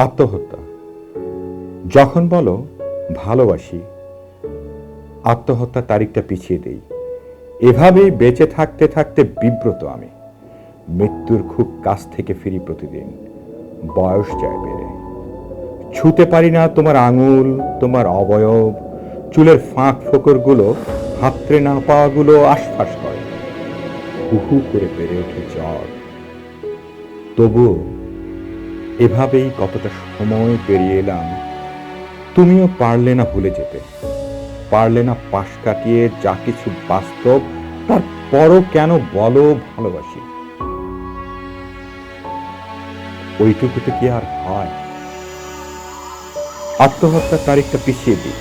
আত্মহত্যা। যখন বলো, ভালোবাসি আত্মহত্যা তারিখটা পিছিয়ে দেই। এভাবেই বেঁচে থাকতে থাকতে বিব্রত আমি। মৃত্যুর খুব কাছ থেকে ফিরি প্রতিদিন। বয়স যায় বেড়ে। ছুতে পারি না তোমার আঙুল, তোমার অবয়ব। চুলের ফাঁক ফোকরগুলো হাতড়ে না পাওয়াগুলো আশফাস করে হুহু করে বেড়ে ওঠে জ্বর। তবুও এভাবেই কতটা সময় পেরিয়ে এলাম, তুমিও পারলে না ভুলে যেতে। পারলে না পাশ কাটিয়ে যা কিছু বাস্তব তারপরও কেন বলো ভালোবাসি? ওইটুকুতে কি আর হয়? আত্মহত্যার তারিখটা পিছিয়ে দিই।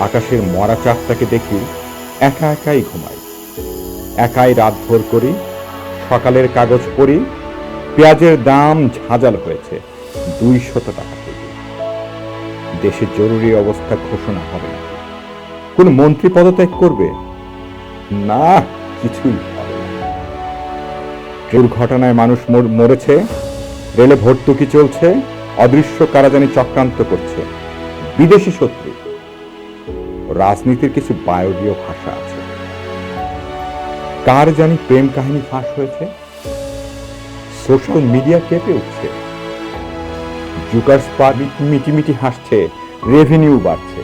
আকাশের মরা চাঁদটাকে দেখি, একা একাই ঘুমাই। একাই রাত ভোর করি, সকালের কাগজ পড়ি পেঁয়াজের দাম ঝাঁঝাল হয়েছে। দুইশত টাকা কেজি। দেশে জরুরি অবস্থা ঘোষণা হবে না। কোন মন্ত্রী পদত্যাগ করবে? না, কিছুই দুর্ঘটনায় মানুষ মরেছে, রেলে ভর্তুকি চলছে, অদৃশ্য কারাজানি চক্রান্ত করছে। বিদেশি শত্রু। রাজনীতির কিছু বায়বীয় ভাষা আছে। কার জানি প্রেম কাহিনী ফাঁস হয়েছে? সোশ্যাল মিডিয়া কেঁপে উঠছে। জুকার্স পার মিটিমিটি হাসছে রেভিনিউ বাড়ছে।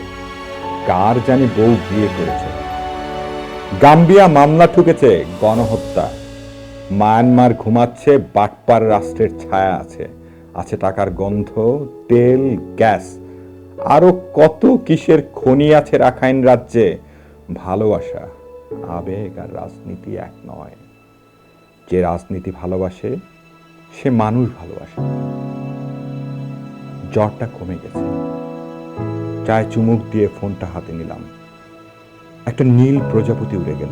কার জানি বউ বিয়ে করেছে। গাম্বিয়া মামলা ঠুকেছে, গণহত্যা। মায়ানমার ঘুমাচ্ছে, বাটপার রাষ্ট্রের ছায়া আছে। আছে টাকার গন্ধ, তেল, গ্যাস। আরও কত কিসের খনি আছে রাখাইন রাজ্যে? ভালোবাসা, আবেগ আর রাজনীতি এক নয়। যে রাজনীতি ভালোবাসে সে মানুষ ভালোবাসে। জ্বরটা কমে গেছে। চায় চুমুক দিয়ে ফোনটা হাতে নিলাম। একটা নীল প্রজাপতি উড়ে গেল।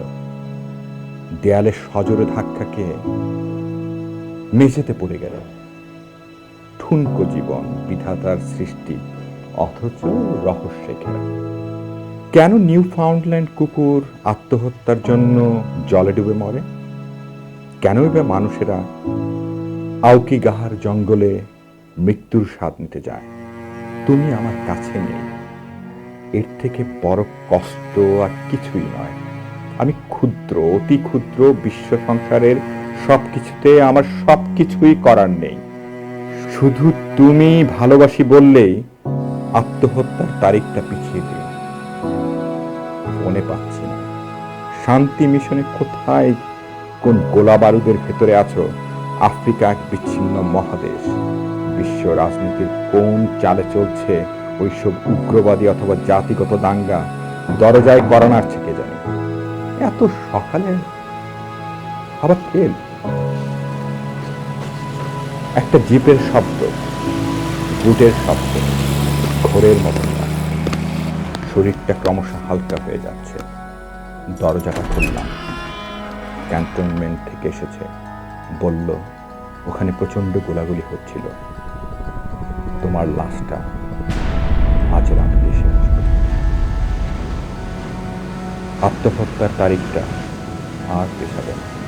দেয়ালে সজোরে ধাক্কা খেয়ে মেঝেতে পড়ে গেল। ঠুনকো জীবন, বিধাতার সৃষ্টি, অথচ রহস্যে ঘেরা। কেন নিউ ফাউন্ডল্যান্ড কুকুর আত্মহত্যার জন্য জলে ডুবে মরে? কেনই বা মানুষেরা আউকি গাহার জঙ্গলে মৃত্যুর স্বাদ নিতে যায়। তুমি আমার কাছে নেই। এর থেকে বড় কষ্ট আর কিছুই নয়। আমি ক্ষুদ্র, অতি ক্ষুদ্র বিশ্ব সংসারের সব কিছুতে আমার সব কিছুই করার নেই। শুধু তুমি ভালোবাসি বললেই আত্মহত্যার তারিখটা পিছিয়ে দিই মনে পাচ্ছি না। শান্তি মিশনে কোথায় কোন গোলা বারুদের ভেতরে আছো? আফ্রিকা এক বিচ্ছিন্ন মহাদেশ। বিশ্ব রাজনীতির কোন চালে চলছে ওইসব উগ্রবাদী অথবা জাতিগত দাঙ্গা, দরজায় করোনার থেকে জানি। এত সকালে আবার ফেল একটা জিপের শব্দ, বুটের শব্দ, ঘোরের মতন শরীরটা ক্রমশ হালকা হয়ে যাচ্ছে। দরজাটা খুললাম। ক্যান্টনমেন্ট থেকে এসেছে। বলল, ওখানে প্রচণ্ড গোলাগুলি হচ্ছিল। তোমার লাশটা আজ রাত্রে এসে আত্মহত্যার তারিখটা আর পেশাবে না।